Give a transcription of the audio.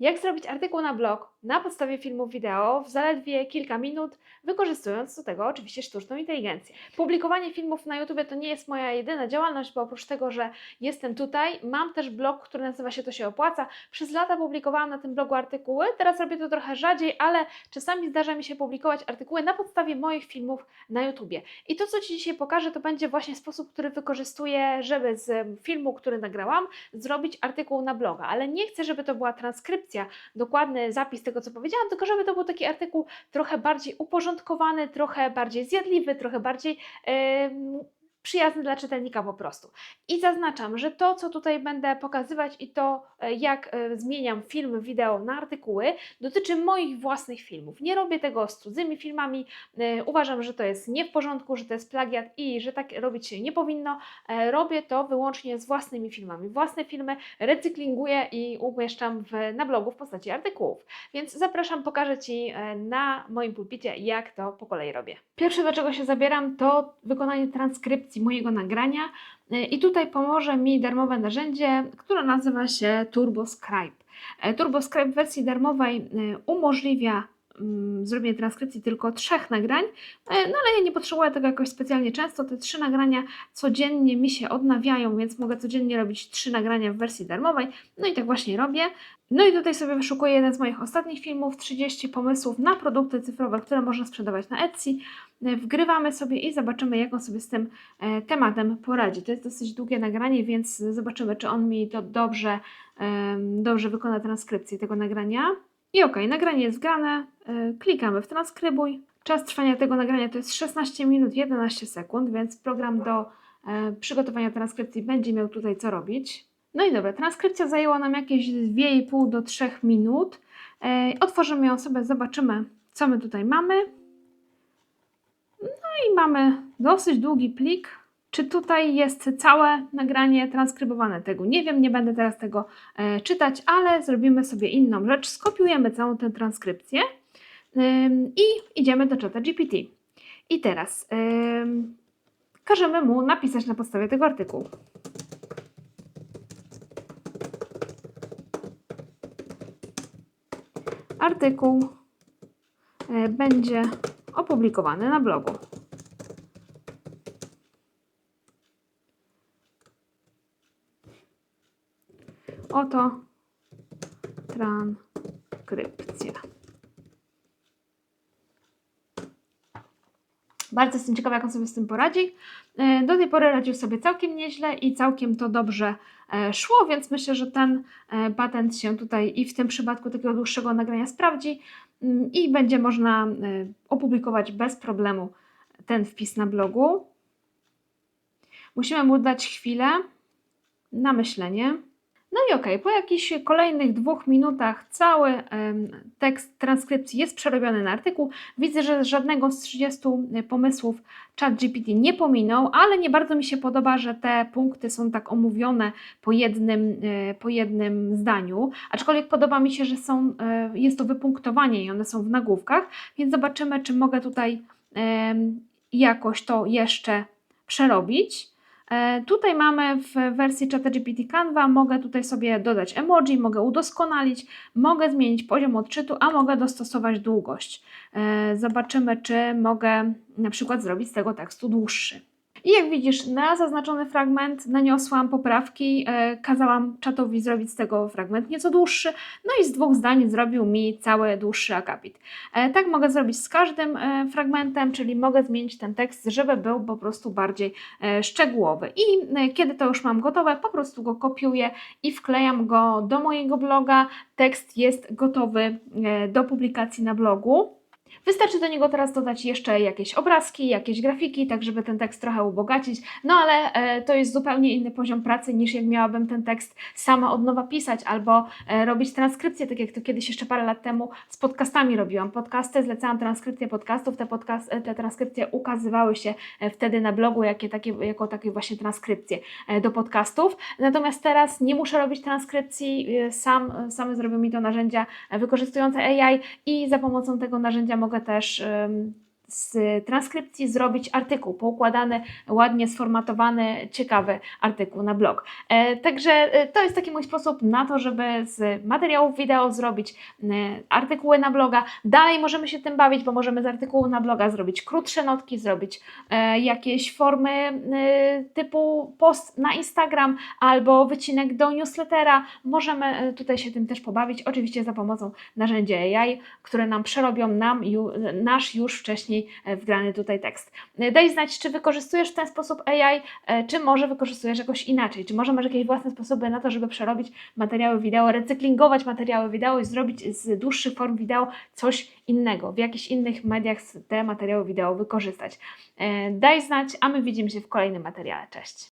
Jak zrobić artykuł na blog na podstawie filmów wideo w zaledwie kilka minut, wykorzystując do tego oczywiście sztuczną inteligencję. Publikowanie filmów na YouTube to nie jest moja jedyna działalność, bo oprócz tego, że jestem tutaj, mam też blog, który nazywa się To się opłaca. Przez lata publikowałam na tym blogu artykuły, teraz robię to trochę rzadziej, ale czasami zdarza mi się publikować artykuły na podstawie moich filmów na YouTubie. I to, co Ci dzisiaj pokażę, to będzie właśnie sposób, który wykorzystuję, żeby z filmu, który nagrałam, zrobić artykuł na bloga. Ale nie chcę, żeby to była transkrypcja, dokładny zapis tego, co powiedziałam, tylko żeby to był taki artykuł trochę bardziej uporządkowany, trochę bardziej zjadliwy, trochę bardziej em, przyjazny dla czytelnika po prostu. I zaznaczam, że to, co tutaj będę pokazywać i to, e, jak e, zmieniam filmy, wideo na artykuły, dotyczy moich własnych filmów. Nie robię tego z cudzymi filmami. E, Uważam, że to jest nie w porządku, że to jest plagiat i że tak robić się nie powinno. Robię to wyłącznie z własnymi filmami. Własne filmy recyklinguję i umieszczam w, na blogu w postaci artykułów. Więc zapraszam, pokażę Ci na moim pulpicie, jak to po kolei robię. Pierwsze, do czego się zabieram, to wykonanie transkrypcji mojego nagrania. E, I tutaj pomoże mi darmowe narzędzie, które nazywa się TurboScribe. E, TurboScribe w wersji darmowej e, umożliwia mm, zrobienie transkrypcji tylko trzech nagrań, e, no ale ja nie potrzebuję tego jakoś specjalnie często. Te trzy nagrania codziennie mi się odnawiają, więc mogę codziennie robić trzy nagrania w wersji darmowej. No i tak właśnie robię. No i tutaj sobie wyszukuję jeden z moich ostatnich filmów, 30 pomysłów na produkty cyfrowe, które można sprzedawać na Etsy. E, Wgrywamy sobie i zobaczymy, jak on sobie z tym e, tematem poradzi. To jest dosyć długie nagranie, więc zobaczymy, czy on mi to dobrze, dobrze wykona transkrypcję tego nagrania. I ok, nagranie jest wgrane, e, klikamy w transkrybuj. Czas trwania tego nagrania to jest 16 minut 11 sekund, więc program do e, przygotowania transkrypcji będzie miał tutaj co robić. No i dobra, transkrypcja zajęła nam jakieś 2,5 do 3 minut. E, Otworzymy ją sobie, zobaczymy, co my tutaj mamy. No i mamy dosyć długi plik. Czy tutaj jest całe nagranie transkrybowane? Tego nie wiem, nie będę teraz tego e, czytać, ale zrobimy sobie inną rzecz. Skopiujemy całą tę transkrypcję i idziemy do czata GPT. I teraz każemy mu napisać na podstawie tego artykułu. Artykuł e, będzie opublikowany na blogu. Oto transkrypcja. Bardzo jestem ciekawa, jak on sobie z tym poradzi. E, Do tej pory radził sobie całkiem nieźle i całkiem to dobrze e, szło, więc myślę, że ten e, patent się tutaj i w tym przypadku takiego dłuższego nagrania sprawdzi mm, i będzie można opublikować bez problemu ten wpis na blogu. Musimy mu dać chwilę na myślenie. No i okej, po jakichś kolejnych dwóch minutach cały tekst transkrypcji jest przerobiony na artykuł. Widzę, że żadnego z 30 pomysłów ChatGPT nie pominął, ale nie bardzo mi się podoba, że te punkty są tak omówione po jednym, e, po jednym zdaniu. Aczkolwiek podoba mi się, że są, e, jest to wypunktowanie i one są w nagłówkach, więc zobaczymy, czy mogę tutaj jakoś to jeszcze przerobić. E, Tutaj mamy w wersji ChatGPT Canva, mogę tutaj sobie dodać emoji, mogę udoskonalić, mogę zmienić poziom odczytu, a mogę dostosować długość. E, Zobaczymy, czy mogę na przykład zrobić z tego tekstu dłuższy. I jak widzisz, na zaznaczony fragment naniosłam poprawki, e, kazałam czatowi zrobić z tego fragment nieco dłuższy, no i z dwóch zdań zrobił mi cały dłuższy akapit. E, tak mogę zrobić z każdym e, fragmentem, czyli mogę zmienić ten tekst, żeby był po prostu bardziej szczegółowy. I kiedy to już mam gotowe, po prostu go kopiuję i wklejam go do mojego bloga. Tekst jest gotowy do publikacji na blogu. Wystarczy do niego teraz dodać jeszcze jakieś obrazki, jakieś grafiki, tak żeby ten tekst trochę ubogacić. No ale e, to jest zupełnie inny poziom pracy niż jak miałabym ten tekst sama od nowa pisać albo e, robić transkrypcję, tak jak to kiedyś jeszcze parę lat temu z podcastami robiłam. Podcasty, zlecałam transkrypcję podcastów, te, podcast, e, te transkrypcje ukazywały się e, wtedy na blogu jakie takie, jako takie właśnie transkrypcje e, do podcastów. Natomiast teraz nie muszę robić transkrypcji, sam, same zrobią mi to narzędzia wykorzystujące AI i za pomocą tego narzędzia mogę też z transkrypcji zrobić artykuł, poukładany, ładnie sformatowany, ciekawy artykuł na blog. E, Także e, to jest taki mój sposób na to, żeby z materiałów wideo zrobić e, artykuły na bloga. Dalej możemy się tym bawić, bo możemy z artykułu na bloga zrobić krótsze notki, zrobić jakieś formy typu post na Instagram albo wycinek do newslettera. Możemy tutaj się tym też pobawić, oczywiście za pomocą narzędzia AI, które nam przerobią nam nasz już wcześniej e, wgrany tutaj tekst. E, Daj znać, czy wykorzystujesz w ten sposób AI, e, czy może wykorzystujesz jakoś inaczej, czy może masz jakieś własne sposoby na to, żeby przerobić materiały wideo, recyklingować materiały wideo i zrobić z dłuższych form wideo coś innego, w jakichś innych mediach te materiały wideo wykorzystać. Daj znać, a my widzimy się w kolejnym materiale. Cześć!